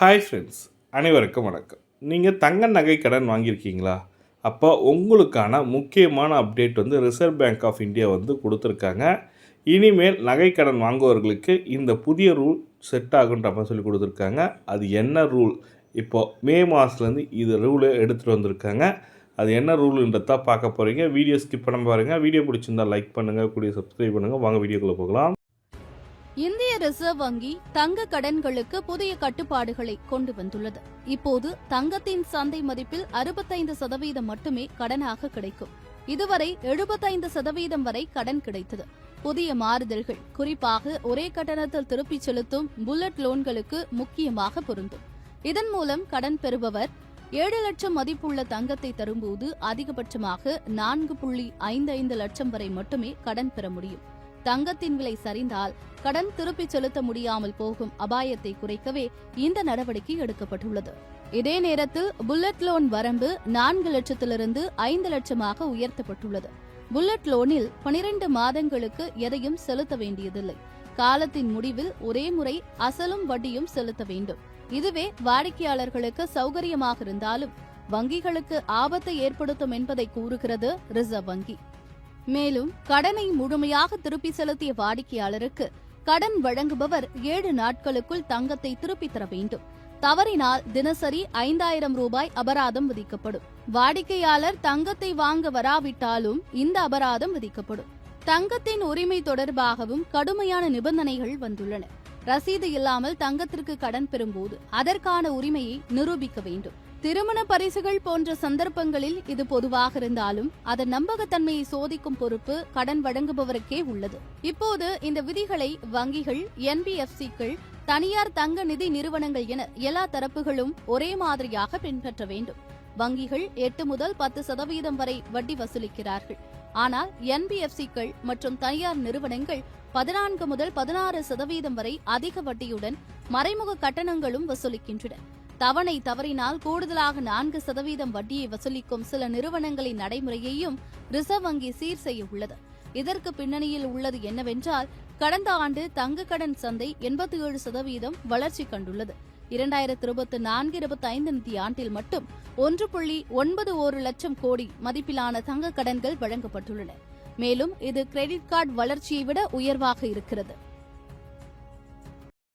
Hi friends அனைவருக்கும் வணக்கம். நீங்கள் தங்க நகை கடன் வாங்கியிருக்கீங்களா? அப்போ உங்களுக்கான முக்கியமான அப்டேட் வந்து ரிசர்வ் பேங்க் ஆஃப் இந்தியா வந்து கொடுத்துருக்காங்க. இனிமேல் நகை கடன் வாங்குவவர்களுக்கு இந்த புதிய ரூல் செட் ஆகுன்ற மாதிரி சொல்லி கொடுத்துருக்காங்க. அது என்ன ரூல் இப்போது மே மாதத்துலேருந்து இது ரூலை எடுத்துகிட்டு வந்திருக்காங்க. அது என்ன ரூலுன்றதா பார்க்க போகிறீங்க வீடியோ ஸ்கிப் பண்ண பாருங்கள் வீடியோ பிடிச்சிருந்தா லைக் பண்ணுங்கள் கூடிய சப்ஸ்கிரைப் பண்ணுங்கள் வாங்க வீடியோக்குள்ளே போகலாம். இந்திய ரிசர்வ் வங்கி தங்க கடன்களுக்கு புதிய கட்டுப்பாடுகளை கொண்டு வந்துள்ளது. இப்போது தங்கத்தின் சந்தை மதிப்பில் அறுபத்தைந்து சதவீதம் மட்டுமே கடனாக கிடைக்கும். இதுவரை எழுபத்தைந்து சதவீதம் வரை கடன் கிடைத்தது. புதிய மாறுதல்கள் குறிப்பாக ஒரே கட்டணத்தில் திருப்பிச் செலுத்தும் புல்லட் லோன்களுக்கு முக்கியமாக பொருந்தும். இதன் மூலம் கடன் பெறுபவர் ஏழு லட்சம் மதிப்புள்ள தங்கத்தை தரும்போது அதிகபட்சமாக நான்கு புள்ளி ஐந்து ஐந்து லட்சம் வரை மட்டுமே கடன் பெற முடியும். தங்கத்தின் விலை சரிந்தால் கடன் திருப்பிச் செலுத்த முடியாமல் போகும் அபாயத்தை குறைக்கவே இந்த நடவடிக்கை எடுக்கப்பட்டுள்ளது. இதே நேரத்தில் புல்லட் லோன் வரம்பு நான்கு லட்சத்திலிருந்து ஐந்து லட்சமாக உயர்த்தப்பட்டுள்ளது. புல்லட் லோனில் பனிரெண்டு மாதங்களுக்கு எதையும் செலுத்த வேண்டியதில்லை. காலத்தின் முடிவில் ஒரே முறை அசலும் வட்டியும் செலுத்த வேண்டும். இதுவே வாடிக்கையாளர்களுக்கு சௌகரியமாக இருந்தாலும் வங்கிகளுக்கு ஆபத்தை ஏற்படுத்தும் என்பதை கூறுகிறது ரிசர்வ் வங்கி. மேலும் கடனை முழுமையாக திருப்பி செலுத்திய வாடிக்கையாளருக்கு கடன் வழங்குபவர் ஏழு நாட்களுக்குள் தங்கத்தை திருப்பித் தர வேண்டும். தவறினால் தினசரி ஐந்தாயிரம் ரூபாய் அபராதம் விதிக்கப்படும். வாடிக்கையாளர் தங்கத்தை வாங்க வராவிட்டாலும் இந்த அபராதம் விதிக்கப்படும். தங்கத்தின் உரிமை தொடர்பாகவும் கடுமையான நிபந்தனைகள் வந்துள்ளன. ரசீது இல்லாமல் தங்கத்திற்கு கடன் பெறும்போது அதற்கான உரிமையை நிரூபிக்க வேண்டும். திருமண பரிசுகள் போன்ற சந்தர்ப்பங்களில் இது பொதுவாக இருந்தாலும் அதன் நம்பகத்தன்மையை சோதிக்கும் பொறுப்பு கடன் வழங்குபவருக்கே உள்ளது. இப்போது இந்த விதிகளை வங்கிகள் என்பிஎஃப்சிக்கள் தனியார் தங்க நிதி நிறுவனங்கள் என எல்லா தரப்புகளும் ஒரே மாதிரியாக பின்பற்ற வேண்டும். வங்கிகள் எட்டு முதல் பத்து சதவீதம் வரை வட்டி வசூலிக்கிறார்கள். ஆனால் என்பிஎஃப்சிக்கள் மற்றும் தனியார் நிறுவனங்கள் பதினான்கு முதல் பதினாறு சதவீதம் வரை அதிக வட்டியுடன் மறைமுக கட்டணங்களும் வசூலிக்கின்றன. தவணை தவறினால் கூடுதலாக நான்கு சதவீதம் வட்டியை வசூலிக்கும் சில நிறுவனங்களின் நடைமுறையையும் ரிசர்வ் வங்கி சீர் செய்ய உள்ளது. இதற்கு பின்னணியில் உள்ளது என்னவென்றால் கடந்த ஆண்டு தங்க கடன் சந்தை எண்பத்தி ஏழு சதவீதம் வளர்ச்சி கண்டுள்ளது. இரண்டாயிரத்தி இருபத்தி நான்கு இருபத்தி ஐந்து நிதியாண்டில் மட்டும் ஒன்று புள்ளி ஒன்பது ஒரு லட்சம் கோடி மதிப்பிலான தங்க கடன்கள் வழங்கப்பட்டுள்ளன. மேலும் இது கிரெடிட் கார்டு வளர்ச்சியை விட உயர்வாக இருக்கிறது.